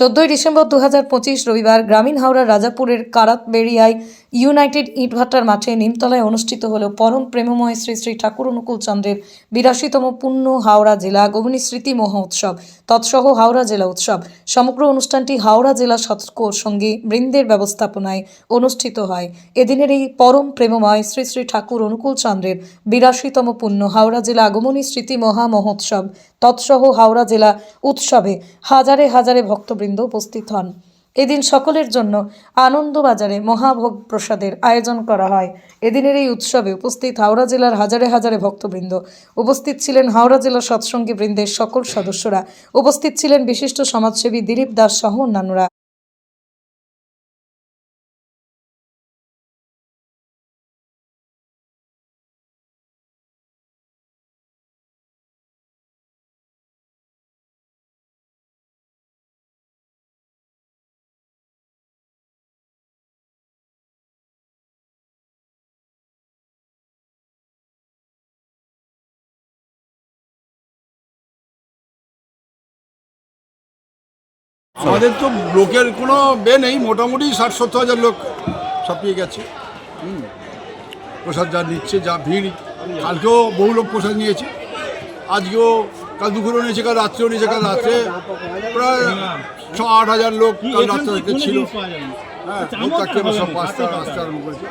চোদ্দই ডিসেম্বর দু হাজার পঁচিশ রবিবার গ্রামীণ হাওড়ার রাজাপুরের কারাতবেড়িয়ায় ইউনাইটেড ইটভাটার মাঠে নিমতলায় অনুষ্ঠিত হল পরম প্রেমময় শ্রী শ্রী ঠাকুর অনুকূল চন্দ্রের বিরাশিতম পূর্ণ হাওড়া জেলা গগনী স্মৃতি মহা উৎসব। তৎসহ হাওড়া জেলা উৎসব। সমগ্র অনুষ্ঠানটি হাওড়া জেলা সৎকোর সঙ্গে বৃন্দের ব্যবস্থাপনায় অনুষ্ঠিত হয়। এদিনের এই পরম প্রেমময় শ্রী শ্রী ঠাকুর অনুকূল চন্দ্রের বিরাশিতম পূর্ণ হাওড়া জেলা আগমনী স্মৃতি মহা মহোৎসব তৎসহ হাওড়া জেলা উৎসবে হাজারে হাজারে ভক্তবৃন্দ উপস্থিত হন। এদিন সকলের জন্য আনন্দবাজারে মহাভোগ প্রসাদের আয়োজন করা হয়। এদিনের এই উৎসবে উপস্থিত হাওড়া জেলার হাজারে হাজারে ভক্তবৃন্দ। উপস্থিত ছিলেন হাওড়া জেলা সৎসঙ্গী বৃন্দের সকল সদস্যরা। উপস্থিত ছিলেন বিশিষ্ট সমাজসেবী দিলীপ দাস সহ অন্যান্যরা। আমাদের তো লোকের কোনো বে নেই মোটামুটি ষাট সত্তর হাজার লোক ছাপিয়ে গেছে। হুম। প্রসাদ যা নিচ্ছে যা ভিড় কালকেও বহু লোক প্রসাদ নিয়েছে। আজকেও কাল দুপুরেও নিয়েছে কাল রাত্রেও নিয়েছে কাল রাত্রে প্রায় ছ আট হাজার লোক কাল রাত্রে ছিল হ্যাঁ সব পাঁচটা রাস্তা আরম্ভ করেছে।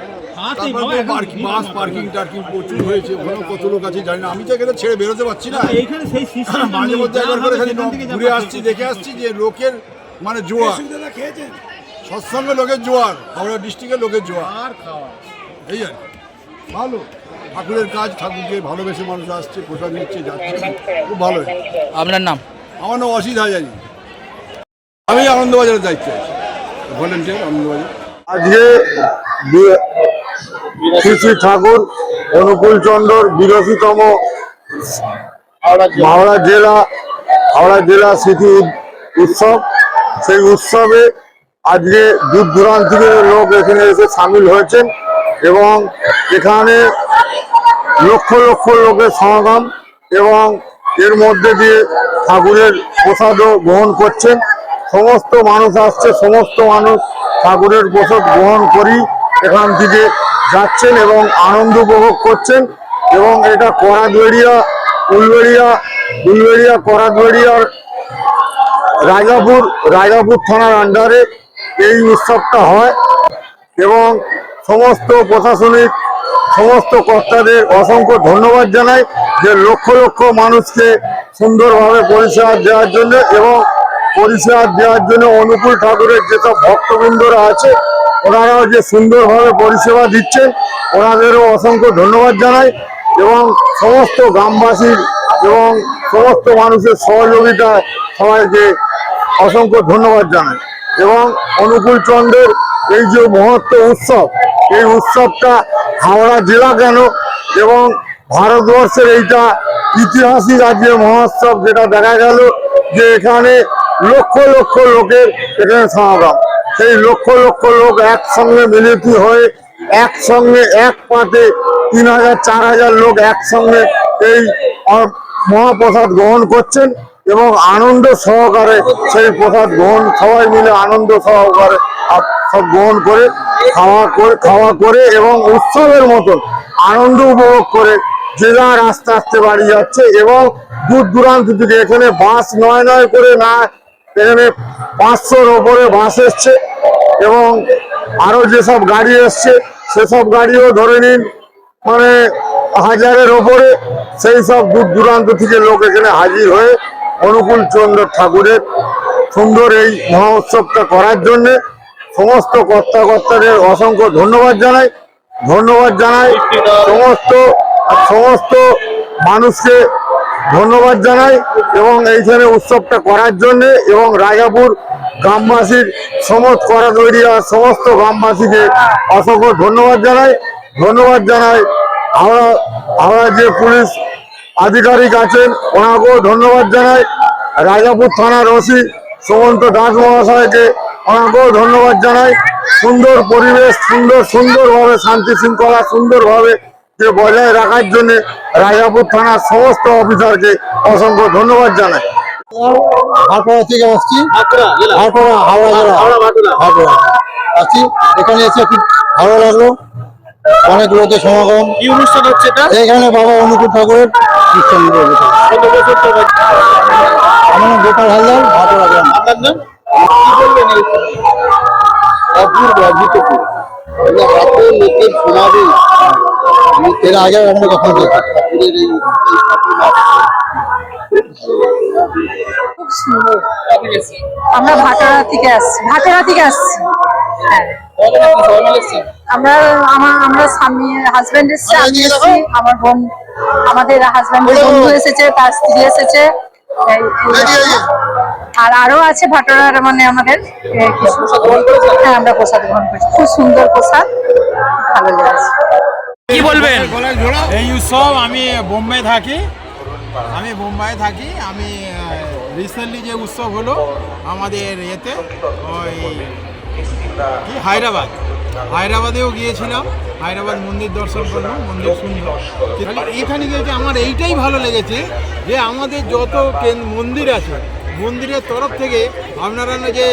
তারপরে পার্কিং বাস পার্কিং টার্কিং প্রচুর হয়েছে ওখানেও কত লোক আছে জানি না। আমি তো এখানে ছেড়ে বেরোতে পারছি না। মাঝে মধ্যে একবার করে খালি ঘুরে আসছি দেখে আসছি যে লোকের মানে জোয়ার। সৎসঙ্গে লোকের জোয়ার হাওড়া ডিস্ট্রিক্টের লোকের জোয়ার। আর খাওয়া। এই আর ভালো। ঠাকুরের কাজ ঠাকুরকে ভালোবেসে মানুষ আসছে প্রসাদ নিচ্ছে যাচ্ছে। খুব ভালো। আপনার নাম? আমার নাম অসিত হাজারি। আমি আনন্দবাজারের দায়িত্বে আছি। ভলেন্টিয়ার আনন্দবাজার। আজকে শ্রী শ্রী ঠাকুর অনুকূল চন্দ্রর বিরোধীতম হাওড়া জেলা হাওড়া জেলা স্মৃতি উৎসব। সেই উৎসবে আজকে দূর দূরান্ত থেকে লোক এখানে এসে সামিল হয়েছেন এবং এখানে লক্ষ লক্ষ লোকের সমাগম এবং এর মধ্যে দিয়ে ঠাকুরের প্রসাদও গ্রহণ করছেন। সমস্ত মানুষ আসছে, সমস্ত মানুষ ঠাকুরের প্রসাদ গ্রহণ করি এখান থেকে যাচ্ছেন এবং আনন্দ উপভোগ করছেন এবং এটা করাদবেড়িয়া উলবেড়িয়া উলবেড়িয়া করাদবেড়িয়ার রাজাপুর রাজাপুর থানার আন্ডারে এই উৎসবটা হয় এবং সমস্ত প্রশাসনিক, সমস্ত কর্তাদের অসংখ্য ধন্যবাদ জানাই যে লক্ষ লক্ষ মানুষকে সুন্দরভাবে পরিষেবা দেওয়ার জন্য এবং পরিষেবা দেওয়ার জন্য অনুকূল ঠাকুরের যেসব ভক্তবৃন্দরা আছে, ওনারাও যে সুন্দরভাবে পরিষেবা দিচ্ছেন, ওনাদেরও অসংখ্য ধন্যবাদ জানাই এবং সমস্ত গ্রামবাসীর এবং সমস্ত মানুষের সহযোগিতায় সবাইকে অসংখ্য ধন্যবাদ জানাই। এবং অনুকূল চন্দ্রের এই যে মহত্ব উৎসব, এই উৎসবটা হাওড়া জেলা কেন? এবং ভারতবর্ষের এইটা ইতিহাসিক আজকে মহোৎসব যেটা দেখা গেল যে এখানে লক্ষ লক্ষ লোকের এখানে সমাগম। সেই লক্ষ লক্ষ লোক একসঙ্গে মিলিত হয়ে একসঙ্গে এক পাতে তিন হাজার, চার হাজার লোক একসঙ্গে এই মহাপ্রসাদ গ্রহণ করছেন এবং আনন্দ সহকারে সেই প্রসাদ গ্রহণ, সবাই মিলে আনন্দ সহকারে সব গ্রহণ করে, খাওয়া করে খাওয়া করে এবং উৎসবের মতন আনন্দ উপভোগ করে যে যার আস্তে আস্তে বাড়ি যাচ্ছে এবং দূর দূরান্ত থেকে এখানে বাস নয় নয় করে না, এখানে পাঁচশোর ওপরে বাস এসছে এবং আরও যেসব গাড়ি এসছে, সেসব গাড়িও ধরে নিন। মানে হাজারের ওপরে সেই সব দূর দূরান্ত থেকে লোক এখানে হাজির হয়ে অনুকূল চন্দ্র ঠাকুরের সুন্দর এই মহোৎসবটা করার জন্যে সমস্ত কর্তা কর্তাদের অসংখ্য ধন্যবাদ জানাই। ধন্যবাদ জানাই সমস্ত সমস্ত মানুষকে ধন্যবাদ জানাই এবং এইখানে উৎসবটা করার জন্য এবং রাজাপুর গ্রামবাসীর সমস্ত করা তৈরি সমস্ত গ্রামবাসীকে অসংখ্য ধন্যবাদ জানাই। ধন্যবাদ জানাই আমরা আমরা যে পুলিশ আধিকারিক আছেন ওনাকেও ধন্যবাদ জানাই। রাজাপুর থানার ওসি সুমন্ত দাস মহাশয়কে ওনাকেও ধন্যবাদ জানাই। সুন্দর পরিবেশ সুন্দর সুন্দরভাবে শান্তি শৃঙ্খলা সুন্দরভাবে যে বজায় রাখার জন্য রাজাপুর থানার সমস্ত অফিসারকে অসংখ্য ধন্যবাদ জানাই। থেকে আসছি। হাওড়া জেলা। আসছি। এখানে এসে খুব ভালো লাগল। অনেক লোকের সমাগম। কি অনুষ্ঠান হচ্ছে এটা? এখানে বাবা অনুকূল ঠাকুরের অনুষ্ঠান। কত বছর? আমার গোপাল হালদার গ্রাম। আপনার নাম? কি বলবেন অভূতপূর্ব এগুলো লোকের সমাবেশ এর আগে এখানে কখনো দেখি। খুব সুন্দর আমরা ভাটারা থেকে আসছি। ভাটারা থেকে আসছি। হ্যাঁ আমরা আমার আমরা স্বামী হাজবেন্ড এসেছে আমি এসেছি আমার বোন আমাদের হাজবেন্ডের বন্ধু এসেছে তার স্ত্রী এসেছে। আর আরও আছে ভাটারার মানে আমাদের এ, কিছু। প্রসাদ গ্রহণ করেছেন? হ্যাঁ আমরা প্রসাদ গ্রহণ করছি। খুব সুন্দর প্রসাদ ভালো লেগেছে। কি বলবেন? এই উৎসব আমি বোম্বে থাকি। আমি বোম্বাই থাকি। আমি রিসেন্টলি যে উৎসব হলো আমাদের এতে ওই কি? হায়দ্রাবাদ? হায়দ্রাবাদেও গিয়েছিলাম। হায়দ্রাবাদ মন্দির দর্শন করলাম মন্দির সুন্দর কিন্তু এখানে গিয়েছে আমার এইটাই ভালো লেগেছে যে আমাদের যত মন্দির আছে মন্দিরের তরফ থেকে আপনারা যে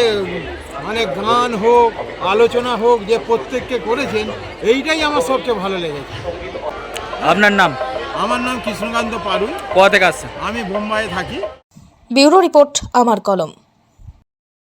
মানে গান হোক আলোচনা হোক যে প্রত্যেককে করেছেন এইটাই আমার সবচেয়ে ভালো লেগেছে। আপনার নাম? আমার নাম কৃষ্ণকান্ত পারুই কোথা থেকে আসছেন? আমি বোম্বাইয়ে থাকি। ব্যুরো রিপোর্ট আমার কলম।